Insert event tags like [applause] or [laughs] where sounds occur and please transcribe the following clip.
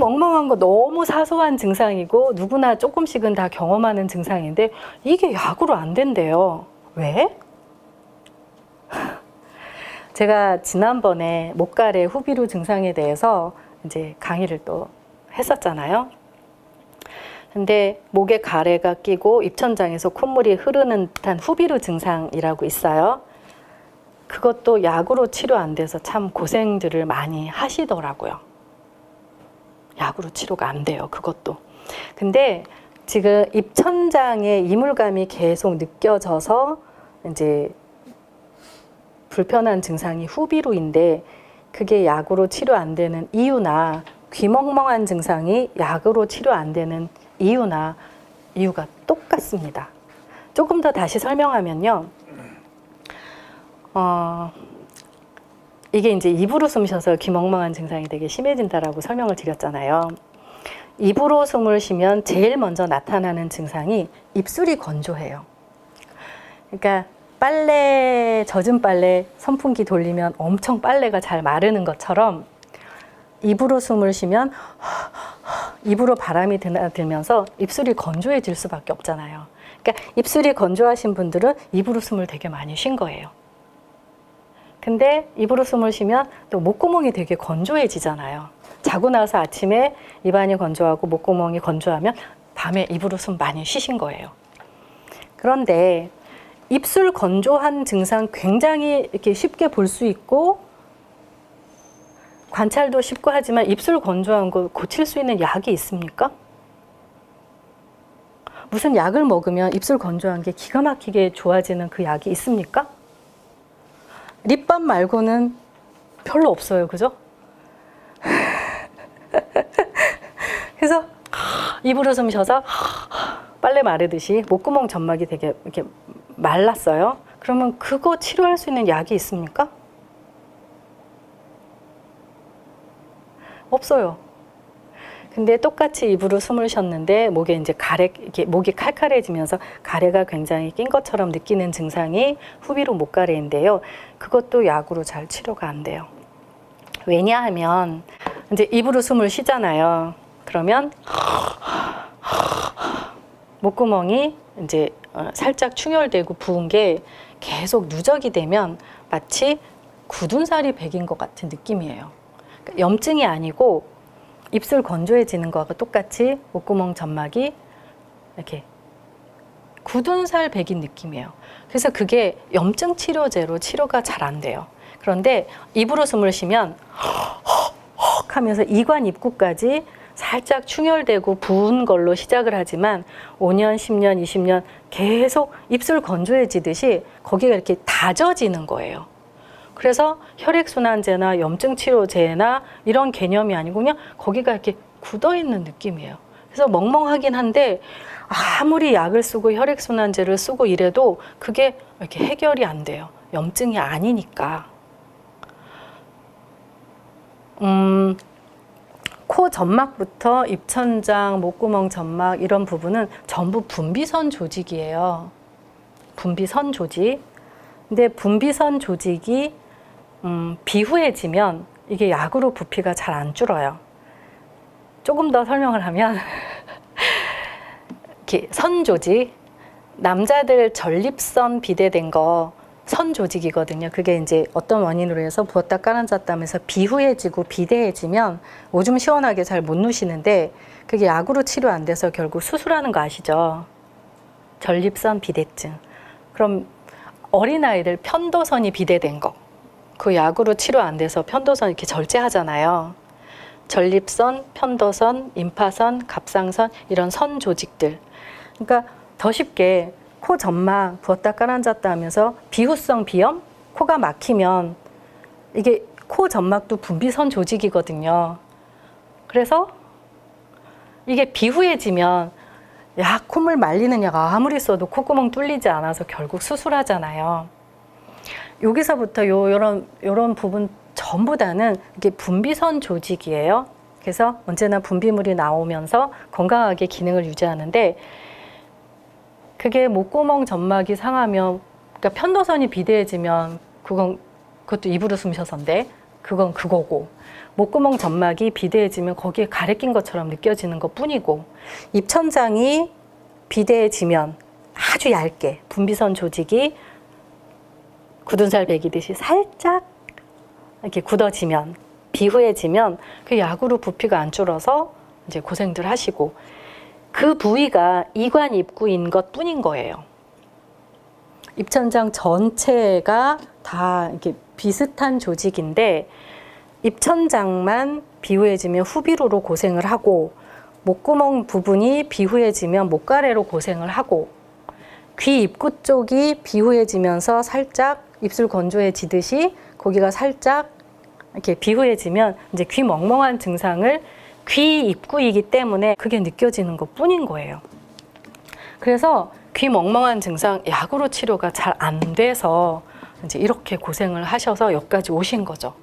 멍멍한 거 너무 사소한 증상이고 누구나 조금씩은 다 경험하는 증상인데 이게 약으로 안 된대요. 왜? [laughs] 제가 지난번에 목가래 후비루 증상에 대해서 이제 강의를 또 했었잖아요. 근데 목에 가래가 끼고 입천장에서 콧물이 흐르는 듯한 후비루 증상이라고 있어요. 그것도 약으로 치료 안 돼서 참 고생들을 많이 하시더라고요. 약으로 치료가 안 돼요. 그것도. 근데 지금 입천장에 이물감이 계속 느껴져서 이제 불편한 증상이 후비루인데 그게 약으로 치료 안 되는 이유나 귀멍멍한 증상이 약으로 치료 안 되는 이유나 이유가 똑같습니다. 조금 더 다시 설명하면요. 어, 이게 이제 입으로 숨 쉬어서 귀멍멍한 증상이 되게 심해진다라고 설명을 드렸잖아요. 입으로 숨을 쉬면 제일 먼저 나타나는 증상이 입술이 건조해요. 그러니까 빨래 젖은 빨래 선풍기 돌리면 엄청 빨래가 잘 마르는 것처럼 입으로 숨을 쉬면 입으로 바람이 드나들면서 입술이 건조해질 수밖에 없잖아요. 그러니까 입술이 건조하신 분들은 입으로 숨을 되게 많이 쉰 거예요. 근데 입으로 숨을 쉬면 또 목구멍이 되게 건조해지잖아요. 자고 나서 아침에 입안이 건조하고 목구멍이 건조하면 밤에 입으로 숨 많이 쉬신 거예요. 그런데 입술 건조한 증상 굉장히 이렇게 쉽게 볼 수 있고 관찰도 쉽고 하지만 입술 건조한 거 고칠 수 있는 약이 있습니까? 무슨 약을 먹으면 입술 건조한 게 기가 막히게 좋아지는 그 약이 있습니까? 립밤 말고는 별로 없어요. 그죠? [laughs] 그래서 입으로 숨 쉬어서 빨래 마르듯이 목구멍 점막이 되게 이렇게 말랐어요. 그러면 그거 치료할 수 있는 약이 있습니까? 없어요. 근데 똑같이 입으로 숨을 쉬었는데 목에 이제 가래 이렇게 목이 칼칼해지면서 가래가 굉장히 낀 것처럼 느끼는 증상이 후비로 목가래인데요. 그것도 약으로 잘 치료가 안 돼요. 왜냐하면 이제 입으로 숨을 쉬잖아요. 그러면 목구멍이 이제 어, 살짝 충혈되고 부은 게 계속 누적이 되면 마치 굳은 살이 배긴 것 같은 느낌이에요. 그러니까 염증이 아니고 입술 건조해지는 거하고 똑같이 목구멍 점막이 이렇게 굳은 살 배긴 느낌이에요. 그래서 그게 염증 치료제로 치료가 잘 안 돼요. 그런데 입으로 숨을 쉬면 헉 하면서 이관 입구까지 살짝 충혈되고 부은 걸로 시작을 하지만 5년, 10년, 20년 계속 입술 건조해지듯이 거기가 이렇게 다져지는 거예요. 그래서 혈액순환제나 염증치료제나 이런 개념이 아니고 그냥 거기가 이렇게 굳어 있는 느낌이에요. 그래서 멍멍하긴 한데 아무리 약을 쓰고 혈액순환제를 쓰고 이래도 그게 이렇게 해결이 안 돼요. 염증이 아니니까. 음, 코 점막부터 입천장, 목구멍 점막 이런 부분은 전부 분비선 조직이에요. 분비선 조직. 근데 분비선 조직이 음, 비후해지면 이게 약으로 부피가 잘 안 줄어요. 조금 더 설명을 하면 [laughs] 이렇게 선 조직 남자들 전립선 비대된 거 선 조직이거든요. 그게 이제 어떤 원인으로 해서 부었다 깔아앉았다 하면서 비후해지고 비대해지면 오줌 시원하게 잘 못 누시는데 그게 약으로 치료 안 돼서 결국 수술하는 거 아시죠? 전립선 비대증. 그럼 어린아이들 편도선이 비대된 거. 그 약으로 치료 안 돼서 편도선 이렇게 절제하잖아요. 전립선, 편도선, 임파선, 갑상선 이런 선 조직들. 그러니까 더 쉽게 코 점막 부었다 깔아앉았다 하면서 비후성 비염, 코가 막히면 이게 코 점막도 분비선 조직이거든요. 그래서 이게 비후해지면 약 콧물 말리는 약 아무리 써도 콧구멍 뚫리지 않아서 결국 수술하잖아요. 여기서부터 요 요런 요런 부분 전부 다는 이게 분비선 조직이에요. 그래서 언제나 분비물이 나오면서 건강하게 기능을 유지하는데 그게 목구멍 점막이 상하면 그러니까 편도선이 비대해지면 그건 그것도 입으로 숨 쉬어서인데 그건 그거고 목구멍 점막이 비대해지면 거기에 가래 낀 것처럼 느껴지는 것 뿐이고 입천장이 비대해지면 아주 얇게 분비선 조직이 굳은 살 베기듯이 살짝 이렇게 굳어지면 비후해지면 그 약으로 부피가 안 줄어서 이제 고생들 하시고 그 부위가 이관 입구인 것 뿐인 거예요. 입천장 전체가 다 이렇게 비슷한 조직인데 입천장만 비후해지면 후비루로 고생을 하고 목구멍 부분이 비후해지면 목가래로 고생을 하고 귀 입구 쪽이 비후해지면서 살짝 입술 건조해지듯이 거기가 살짝 이렇게 비후해지면 이제 귀 멍멍한 증상을 귀 입구이기 때문에 그게 느껴지는 것 뿐인 거예요. 그래서 귀 멍멍한 증상 약으로 치료가 잘 안 돼서 이제 이렇게 고생을 하셔서 여기까지 오신 거죠.